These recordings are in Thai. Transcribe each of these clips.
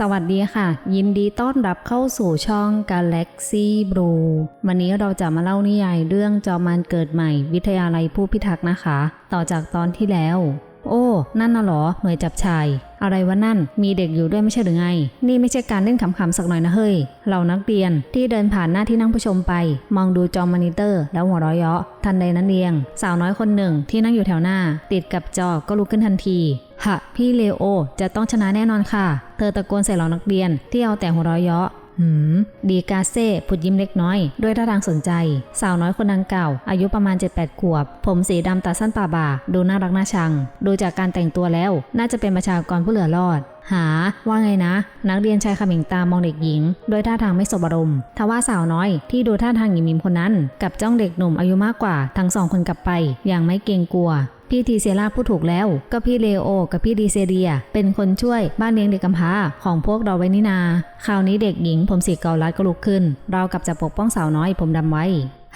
สวัสดีค่ะ ยินดีต้อนรับเข้าสู่ช่อง Galaxy Blue วันนี้เราจะมาเล่านิยายเรื่องจอมันเกิดใหม่ วิทยาลัยผู้พิทักษ์นะคะ ต่อจากตอนที่แล้ว โอ้ นั่นน่ะหรอ หน่วยจับชาย อะไรวะนั่น มีเด็กอยู่ด้วยไม่ใช่หรือไง นี่ไม่ใช่การเล่นขำๆสักหน่อยนะเฮ้ย เรานักเรียนที่เดินผ่านหน้าที่นั่งผู้ชมไป มองดูจอมอนิเตอร์ แล้วหัวเราะเยาะทันใดนั้นเอง สาวน้อยคนหนึ่งที่นั่งอยู่แถวหน้า ติดกับจอก็ลุกขึ้นทันที ฮะพี่เลโอ จะต้องชนะแน่นอนค่ะ เธอตะโกนใส่เรานักเรียนที่เอาแต่หัวเราะเยาะหืม ดีกาเซ่ผุดยิ้มเล็กน้อย ด้วยท่าทางสนใจ สาวน้อยคนดังกล่าว อายุประมาณ 7-8 ขวบ ผมสีดำตาสั้นป่าบ่า ดูน่ารักน่าชัง ดูจากการแต่งตัวแล้ว น่าจะเป็นประชากรผู้เหลือรอด หา ว่าไงนะ นักเรียนชายขมิงตามองเด็กหญิงด้วยท่าทางไม่สบอารมณ์ทว่าสาวน้อยที่ดูท่าทางหยิมยิมคนนั้น กับจ้องเด็กหนุ่มอายุมากกว่า ทั้งสองคนกลับไป อย่างไม่เกรงกลัว พี่ทีเซล่าพูดถูกแล้ว ก็พี่เลโอ กับพี่ดีเซเดีย เป็นคนช่วยบ้านเลี้ยงเด็กกำพร้าของพวกเราไว้นี่นา คราวนี้เด็กหญิงผมสีเกาลัดก็ลุกขึ้น เรากับจะปกป้องสาวน้อยผมดำไว้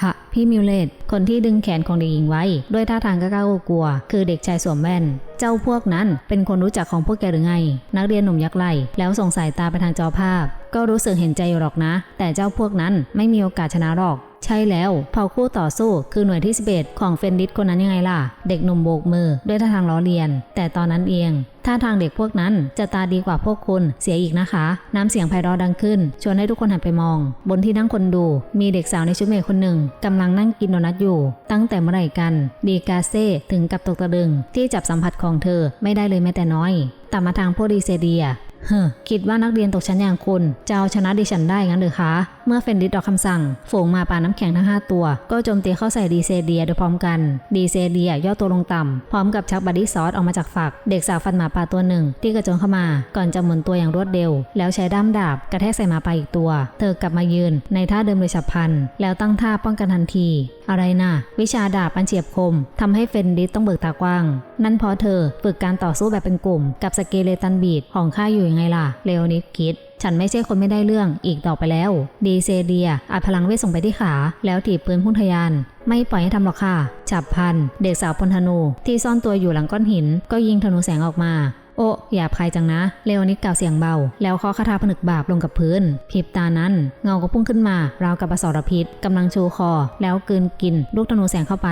ฮะพี่มิวเลตคนที่ดึงแขนของเด็กหญิงไว้ ด้วยท่าทางกล้ากลัวๆคือเด็กชายสวมแว่น เจ้าพวกนั้นเป็นคนรู้จักของพวกแกหรือไง นักเรียนหนุ่มยักไหลแล้วส่งสายตาไปทางจอภาพ ก็รู้สึกเห็นใจหรอกนะ แต่เจ้าพวกนั้นไม่มีโอกาสชนะหรอก ใช่แล้วเผ่าคู่ต่อสู้คือหน่วยที่ 11 ของเฟนดิสคนนั้นยังไงล่ะ เด็กหนุ่มโบกมือด้วยท่าทางล้อเลียน แต่ตอนนั้นเองท่าทางเด็กพวกนั้นจะตาดีกว่าพวกคุณเสียอีกนะคะ น้ำเสียงไพเราะดังขึ้น ชวนให้ทุกคนหันไปมอง บนที่นั่งคนดู มีเด็กสาวในชุดเมย์คนหนึ่งกำลังนั่งกินโดนัทอยู่ ตั้งแต่เมื่อไหร่กัน ดีกาเซ่ถึงกับตกตะลึง ที่จับสัมผัสของเธอไม่ได้เลยแม้แต่น้อยแต่มาทางพวกดีเซเดีย เฮ้อคิดว่านักเรียนตกชั้นอย่างคุณจะเอาชนะดิฉันได้งั้นหรือคะ เมื่อเฟนดิสออกคำสั่ง ฝูงมาป่าน้ำแข็งทั้ง 5 ตัว ก็โจมตีเข้าใส่ดีเซเดียโดยพร้อมกัน ดีเซเดียย่อตัวลงต่ำ พร้อมกับชักบัดดี้ซอสออกมาจากฝัก เด็กสาวฟันหมาป่าตัวหนึ่ง ที่กระโจนเข้ามา ก่อนจะหมุนตัวอย่างรวดเร็ว แล้วใช้ด้ามดาบกระแทกใส่หมาป่าอีกตัว เธอกลับมายืนในท่าเดิมโดยฉับพลัน แล้วตั้งท่าป้องกันทันที อะไรนะวิชาดาบอันเฉียบคมทำให้เฟนดิสต้องเบิกตากว้าง นั่นเพราะเธอฝึกการต่อสู้แบบเป็นกลุ่ม กับสเกเลตันบีดของข้าอยู่ยังไงล่ะเลโอนิดคิดฉันไม่ใช่คนไม่ได้เรื่องอีกต่อไปแล้ว ดีเซเดียอัดพลังเวทส่งไปที่ขา แล้วถีบปืนพุ่งทะยาน ไม่ปล่อยให้ทำหรอกค่ะ ฉับพัน เด็กสาวพลธนู ที่ซ่อนตัวอยู่หลังก้อนหิน ก็ยิงธนูแสงออกมา โอ้หยาบคายจังนะ เลโอนิดกล่าวเสียงเบา แล้วเคาะคาถาผนึกบาปลงกับพื้นพริบตานั้น เงาก็พุ่งขึ้นมาราวกับอสรพิษกำลังชูคอ แล้วกืนกิน ลูกธนูแสงเข้าไป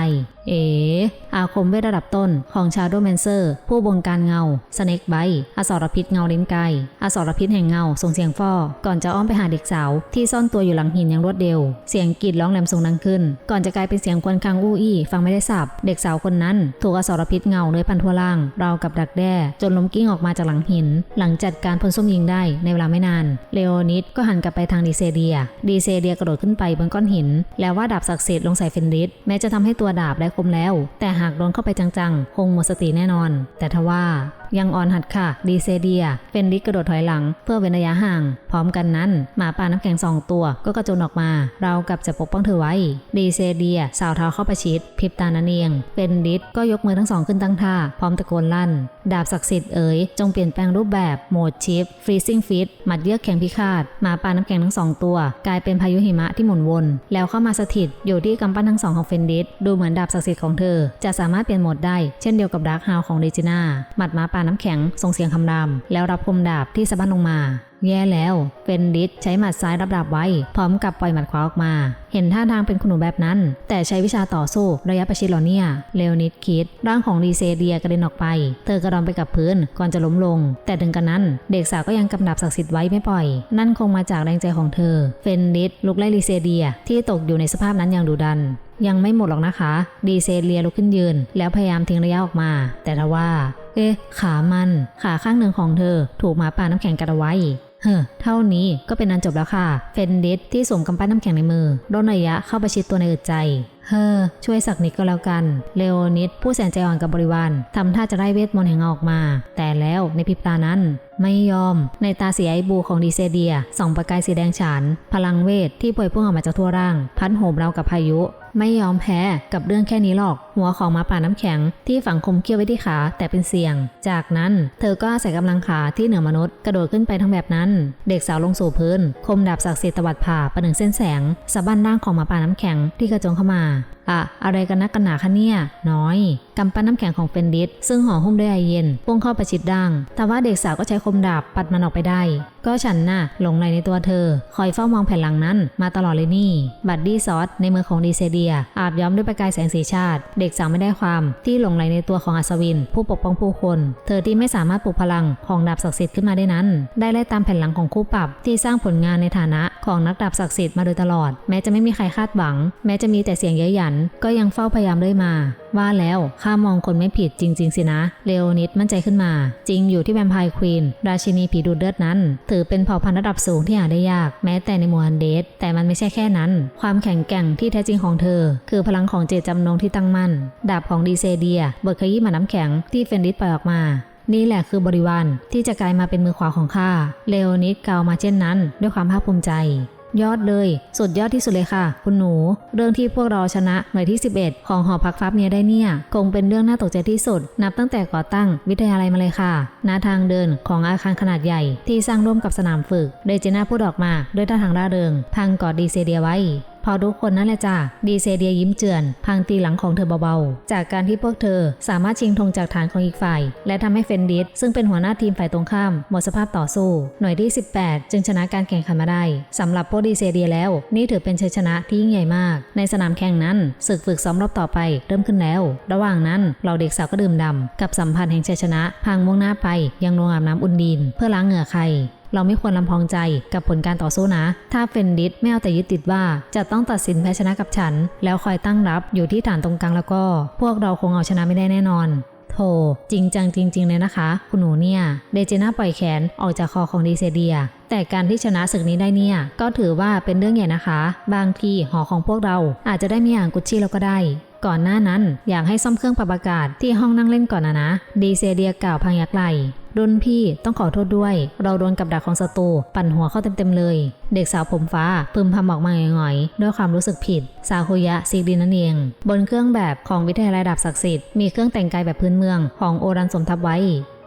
เอ๋อาคมเวทระดับต้นของชาโดแมนเซอร์ ผู้บงการเงาสเน็กไบอสรพิษเงาลิ้นไกอสรพิษแห่งเงาส่งเสียงฟอก่อนจะอ้อมไปหาเด็กสาว ที่ซ่อนตัวอยู่หลังหินอย่างรวดเร็ว เสียงกรีดร้องแหลมสูงดังขึ้น ก่อนจะกลายเป็นเสียงควนคางอู้อี้ฟังไม่ได้สับเด็กสาวคนนั้นถูกอสรพิษเงาเลื้อยพันทั่วล่างราวกับดักแด้จนล้มกงออกมาจากหลังหิน หลังจัดการพ่นส้มยิงได้ในเวลาไม่นาน เลโอนิดก็หันกลับไปทางดีเซเดีย ดีเซเดียกระโดดขึ้นไปบนก้อนหิน แล้วว่าดาบศักดิ์สิทธิ์ลงใส่เฟนริสแม้จะทำให้ตัวดาบได้คมแล้ว แต่หากโดนเข้าไปจังๆ คงหมดสติแน่นอน แต่ทว่า ยังอ่อนหัดค่ะ ดีเซเดีย เฟนริสกระโดดถอยหลัง เพื่อเว้นระยะห่าง พร้อมกันนั้น หมาป่าน้ำแข็งสองตัว ก็กระโจนออกมา เรากับจะปกป้องเธอไว้ ดีเซเดีย สาวเท้าเข้าประชิดพริบตานันเองเฟนริสก็ยกมือทั้งสองขึ้นตั้งท่า พร้อมตะโกนลั่น ดาบศักดิ์สิทธิ์เอ๋ย จงเปลี่ยนแปลงรูปแบบ โหมดชิปฟรีซิ่งฟิตหมัดเยือกแข็งพิฆาต หมาป่าน้ำแข็งทั้งสองตัว กลายเป็นพายุหิมะที่หมุนวน แล้วเข้ามาสถิตอยู่ที่กำปั้นทั้งสองของเฟนดิสดูเหมือนดาบศักดิ์สิทธิ์ของเธอ จะสามารถเปลี่ยนโหมดได้ เช่นเดียวกับดาร์คฮาวของเรจิน่าหมัดหมาป่าน้ำแข็งส่งเสียงคำราม แล้วรับคมดาบที่สะบั้นลงมา แย่แล้วเฟนดิสใช้หมัดซ้ายรับดาบไว้ พร้อมกับปล่อยหมัดขวาออกมา เห็นท่าทางเป็นคุณหนูแบบนั้น แต่ใช้วิชาต่อสู้ระยะประชิดเหรอเนี่ยเลโอนิดคิด ร่างของดีเซเดียกระเด็นออกไป เธอกระดอนไปกับพื้นก่อนจะล้มลง แต่ถึงกันนั้น เด็กสาวก็ยังกำดับศักดิ์สิทธิ์ไว้ไม่ปล่อย นั่นคงมาจากแรงใจของเธอ เฟนดิสลุกไล่ดีเซเดียที่ตกอยู่ในสภาพนั้นอย่างดุดันยังไม่หมดหรอกนะคะ ดีเซเลียลุกขึ้นยืน แล้วพยายามทิ้งระยะออกมา แต่ทว่า เอ๊ะ ขามัน ขาข้างหนึ่งของเธอ ถูกหมาป่าน้ำแข็งกัดเอาไว้เฮ้อเท่านี้ก็เป็นอันจบแล้วค่ะ เฟนดิสที่สวมกำปั้นน้ำแข็งในมือโดนระยะเข้าประชิดตัวในอึดใจ เฮ้อ ช่วยสักนิดก็แล้วกัน เลโอนิดผู้แสนใจอ่อนกับบริวารทำท่าจะไล่เวทมนต์แห่งออกมา แต่แล้วในพริบตานั้น ไม่ยอม ในตาสีไอบูของดีเซเดียส่องประกายสีแดงฉาน พลังเวทที่ป่วยพุ่งออกมาจากทั่วร่าง พัดโหมเรากับพายุ ไม่ยอมแพ้กับเรื่องแค่นี้หรอก หัวของหมาป่าน้ำแข็งที่ฝังคมเขี้ยวไว้ที่ขาแต่เป็นเสียง จากนั้นเธอก็อาศัยกำลังขาที่เหนือมนุษย์กระโดดขึ้นไปทั้งแบบนั้น เด็กสาวลงสู่พื้น คมดาบศักดิ์สิทธิ์ตวัดผ่าประหนึ่งเส้นแสงสะบั้นร่างของหมาป่าน้ำแข็งที่กระจนเข้ามาอะอะไรกันนักกันหนาคะเนี่ย น้อยกำปั้นน้ำแข็งของเฟนดิสซึ่งห่อหุ้มด้วยไอเย็นพุ่งเข้าประชิดดังแต่ว่าเด็กสาวก็ใช้คมดาบปัดมันออกไปได้ ก็ฉันน่ะหลงไหลในตัวเธอ คอยเฝ้ามองแผ่นหลังนั้น มาตลอดเลยนี่ บัดดี้ซอสในมือของดีเซเดีย อาบย้อมด้วยประกายแสงสีชาติ เด็กสาวไม่ได้ความที่หลงไหลในตัวของอัศวิน ผู้ปกป้องผู้คน เธอที่ไม่สามารถปลุกพลังของดาบศักดิ์สิทธิ์ขึ้นมาได้นั้น ได้ไล่ตามแผ่นหลังของคู่ปรับที่สร้างผลงานในฐานะของนักดาบศักดิ์สิทธิ์มาโดยตลอด แม้จะไม่มีใครคาดหวัง แม้จะมีแต่เสียงเย้ยหยัน ก็ยังเฝ้าพยายามเรื่อยมาว่าแล้วข้ามองคนไม่ผิดจริง ๆ สินะ เลโอนิดมั่นใจขึ้นมา จริงอยู่ที่แวมไพร์ควีน ราชินีผีดูดเลือดนั้น ถือเป็นเผ่าพันธุ์ระดับสูงที่หาได้ยาก แม้แต่ในหมู่ฮันเดสแต่มันไม่ใช่แค่นั้น ความแข็งแกร่งที่แท้จริงของเธอ คือพลังของเจตจำนงที่ตั้งมั่น ดาบของดีเซเดียบทขยี้มาน้ำแข็งที่เฟนดิสปล่อยออกมานี่แหละคือบริวารที่จะกลายมาเป็นมือขวาของข้า เลโอนิดกล่าวมาเช่นนั้น ด้วยความภาคภูมิใจ ยอดเลย สุดยอดที่สุดเลยค่ะ คุณหนู เรื่องที่พวกเราชนะหน่วยที่ 11 ของหอพักฟ้าเนียได้เนี่ย คงเป็นเรื่องน่าตกใจที่สุด นับตั้งแต่ก่อตั้งวิทยาลัยมาเลยค่ะหน้าทางเดินของอาคารขนาดใหญ่ ที่สร้างร่วมกับสนามฝึกเดจิน่าพูดออกมาด้วยท่าทางร่าเริงพังกอดดีเซเดียไว้ อทุกคนนั่นแหละจ้ะดีเซเดียยิ้มเจือน พังตีหลังของเธอเบาๆ จากการที่พวกเธอสามารถชิงธงจากฐานของอีกฝ่าย และทำให้เฟนดิสซึ่งเป็นหัวหน้าทีมฝ่ายตรงข้ามหมดสภาพต่อสู้ หน่วยที่ 18 จึงชนะการแข่งขันมาได้สำหรับพวกดีเซเดียแล้ว นี่ถือเป็นชัยชนะที่ยิ่งใหญ่มาก ในสนามแข่งนั้นศึกฝึกซ้อมรอบต่อไปเริ่มขึ้นแล้ว ระหว่างนั้นเราเด็กสาวก็ดื่มด่ำกับสัมพันธ์แห่งชัยชนะ พังมุ่งหน้าไปยังโรงอาบน้ำอุ่นดิน เพื่อล้างเหงื่อใคร เราไม่ควรลำพองใจกับผลการต่อสู้นะ ถ้าเฟนดิสไม่เอาแต่ยึดติดว่า จะต้องตัดสินแพ้ชนะกับฉัน แล้วคอยตั้งรับอยู่ที่ฐานตรงกลางแล้วก็ พวกเราคงเอาชนะไม่ได้แน่นอนโธ่จริงจังจริง ๆ เลยนะคะ คุณหนูเนี่ย เดเจน่าปล่อยแขนออกจากคอของดีเซเดีย แต่การที่ชนะศึกนี้ได้เนี่ย ก็ถือว่าเป็นเรื่องใหญ่นะคะ บางทีหอของพวกเราอาจจะได้มีอ่างกุชชี่แล้วก็ได้ ก่อนหน้านั้นอยากให้ซ่อมเครื่องปรับอากาศที่ห้องนั่งเล่นก่อนนะนะดีเซเดียกล่าวพังยักไหล รุ่นพี่ต้องขอโทษด้วย เราโดนกับดักของศัตรูปั่นหัวเข้าเต็มๆเลย เด็กสาวผมฟ้าพึมพำออกมาหงอยๆด้วยความรู้สึกผิด ซาคุยะซีดินนั่นเอง บนเครื่องแบบของวิทยาลัยดาบศักดิ์สิทธิ์มีเครื่องแต่งกายแบบพื้นเมืองของโอรันสมทับไว้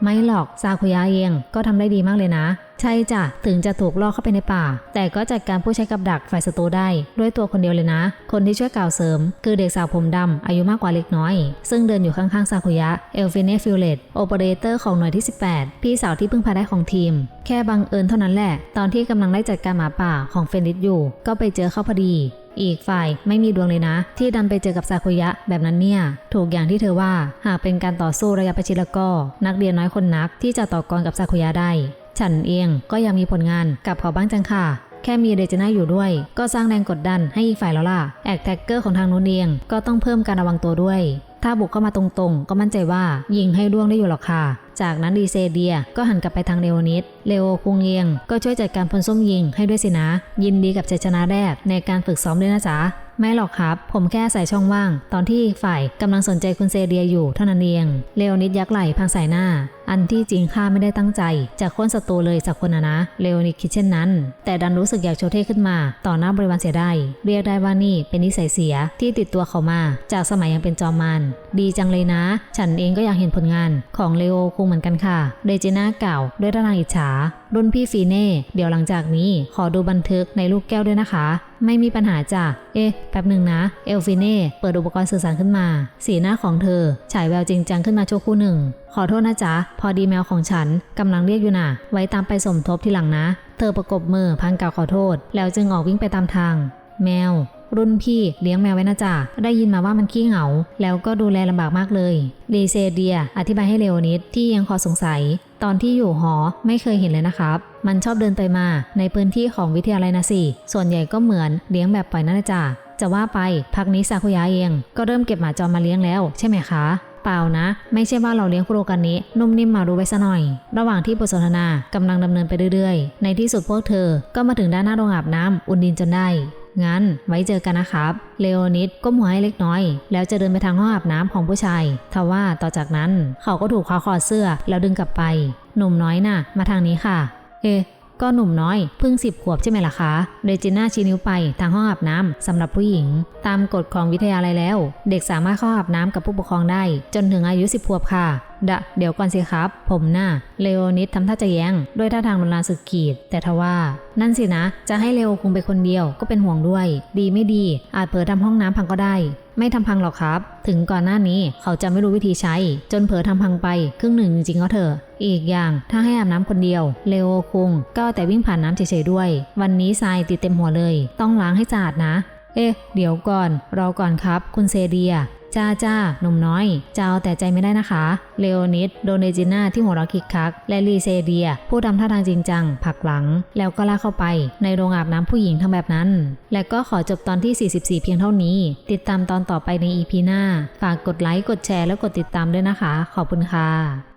ไม่หรอกซาคุยะเองก็ทำได้ดีมากเลยนะ ใช่จ้ะถึงจะถูกล่อเข้าไปในป่า แต่ก็จัดการผู้ใช้กับดักฝ่ายศัตรูได้ ด้วยตัวคนเดียวเลยนะ คนที่ช่วยกล่าวเสริม คือเด็กสาวผมดำอายุมากกว่าเล็กน้อย ซึ่งเดินอยู่ข้างๆซาคุยะเอลฟิเนฟิลเลตโอเปอเรเตอร์ของหน่วยที่ 18 พี่สาวที่เพิ่งพาได้ของทีม แค่บังเอิญเท่านั้นแหละ ตอนที่กำลังไล่จัดการหมาป่าของเฟนดิสอยู่ ก็ไปเจอเข้าพอดี อีกฝ่ายไม่มีดวงเลยนะ ที่ดันไปเจอกับซากุยะแบบนั้นเนี่ย ถูกอย่างที่เธอว่าหากเป็นการต่อสู้ระยะประชิดแล้วก็ นักเรียนน้อยคนนักที่จะต่อกรกับซากุยะได้ ฉันเองก็ยังมีผลงานกับเขาบ้างจังค่ะ แค่มีเดจน่าอยู่ด้วย ก็สร้างแรงกดดันให้อีกฝ่ายแล้วล่ะแอกแท็กเกอร์ของทางนู้นเองก็ต้องเพิ่มการระวังตัวด้วยถ้าบุกเข้ามาตรงๆ ก็มั่นใจว่ายิงให้ร่วงได้อยู่หรอกค่ะ จากนั้นดีเซเดียก็หันกลับไปทางเลโอนิด เลโอคุงเองก็ช่วยจัดการพลส้มยิงให้ด้วยสินะ ยินดีกับชัยชนะแรกในการฝึกซ้อมด้วยนะจ๊ะ ไม่หรอกครับ ผมแค่ใส่ช่องว่าง ตอนที่ฝ่ายกำลังสนใจคุณเซเดียอยู่เท่านั้นเองเลโอนิดยักไหล่พังใส่หน้า อันที่จริงข้าไม่ได้ตั้งใจจะค่นศัตรูเลยสักคนนะนะเลโอนิดคิดเช่นนั้น แต่ดันรู้สึกอยากโชว์เท่ขึ้นมา ต่อหน้าบริวารเสียได้ เรียกได้ว่านี่เป็นนิสัยเสียที่ติดตัวเขามา จากสมัยยังเป็นจอมมารดีจังเลยนะ ฉันเองก็อยากเห็นผลงานของเลโอคงเหมือนกันค่ะเดจิน่ากล่าวด้วยท่าทางอิจฉารุ่นพี่ฟีเน่เดี๋ยวหลังจากนี้ขอดูบันทึกในลูกแก้วด้วยนะคะ ไม่มีปัญหาจ้ะ เอ๊ะ แป๊บหนึ่งนะ เอลฟิเน่ เปิดอุปกรณ์สื่อสารขึ้นมา สีหน้าของเธอ ฉายแววจริงจังขึ้นมาชั่วครู่หนึ่ง ขอโทษนะจ๊ะ พอดีแมวของฉันกำลังเรียกอยู่น่ะ ไว้ตามไปสมทบทีหลังนะ เธอประกบมือพังกล่าวขอโทษ แล้วจึงออกวิ่งไปตามทาง แมว รุ่นพี่เลี้ยงแมวไว้นะจ๊ะได้ยินมาว่ามันขี้เหงา แล้วก็ดูแลลำบากมากเลยดีเซเดีย อธิบายให้เลโอนิดที่ยังคอสงสัย ตอนที่อยู่หอไม่เคยเห็นเลยนะครับ มันชอบเดินไปมาในพื้นที่ของวิทยาลัยนะสิ ส่วนใหญ่ก็เหมือนเลี้ยงแบบปล่อยนั่นแหละจ้ะจะว่าไปพักนี้ซาคุยะเอง ก็เริ่มเก็บหมาจรมาเลี้ยงแล้วใช่ไหมคะเปล่านะ ไม่ใช่ว่าเราเลี้ยงคุโรกันนี้ นุ่มนิ่มมารู้ไว้ซะหน่อย ระหว่างที่บทสนทนากำลังดำเนินไปเรื่อยๆ ในที่สุดพวกเธอ ก็มาถึงด้านหน้าโรงอาบน้ำอุ่นดินจนได้ งั้นไว้เจอกันนะครับ เลโอนิดก้มหัวให้เล็กน้อย แล้วจะเดินไปทางห้องอาบน้ำของผู้ชาย ทว่าต่อจากนั้นเขาก็ถูกคว้าคอเสื้อแล้วดึงกลับไป หนุ่มน้อยน่ะ มาทางนี้ค่ะ เอ๊ก็หนุ่มน้อยเพิ่งสิบขวบใช่ไหมล่ะคะเรจิน่าชี้นิ้วไปทางห้องอาบน้ำสำหรับผู้หญิง ตามกฎของวิทยาลัยแล้ว เด็กสามารถเข้าอาบน้ำกับผู้ปกครองได้ จนถึงอายุ10ขวบค่ะ ดะ เดี๋ยวก่อนสิครับ ผมน่ะ เลโอนิดทำท่าจะแย้ง ด้วยท่าทางรุนแรงสุดขีด แต่ทว่า นั่นสินะ จะให้เลโอคงไปคนเดียวก็เป็นห่วงด้วย ดีไม่ดี อาจเผลอทำห้องน้ำพังก็ได้ ไม่ทำพังหรอกครับ ถึงก่อนหน้านี้เขาจะไม่รู้วิธีใช้ จนเผลอทำพังไปครึ่งหนึ่งจริงๆก็เถอะอีกอย่างถ้าให้อาบน้ำคนเดียว เลโอคุงก็แต่วิ่งผ่านน้ำเฉยๆด้วย วันนี้ทรายติดเต็มหัวเลย ต้องล้างให้สะอาดนะ เอ๊ะ เดี๋ยวก่อน รอก่อนครับ คุณเซเดีย จ้าจ้าหนุ่มน้อยจะเอาแต่ใจไม่ได้นะคะ เลโอนิด โดนเนจิน่าที่หัวเราะคิกคัก และลีเซเดีย ผู้ทำท่าทางจริงจัง ผักหลัง แล้วก็ลากเข้าไป ในโรงอาบน้ำผู้หญิงทำแบบนั้น และก็ขอจบตอนที่ 44 เพียงเท่านี้ ติดตามตอนต่อไปในอีพีหน้า ฝากกดไลค์ กดแชร์ แล้วกดติดตามด้วยนะคะ ขอบคุณค่ะ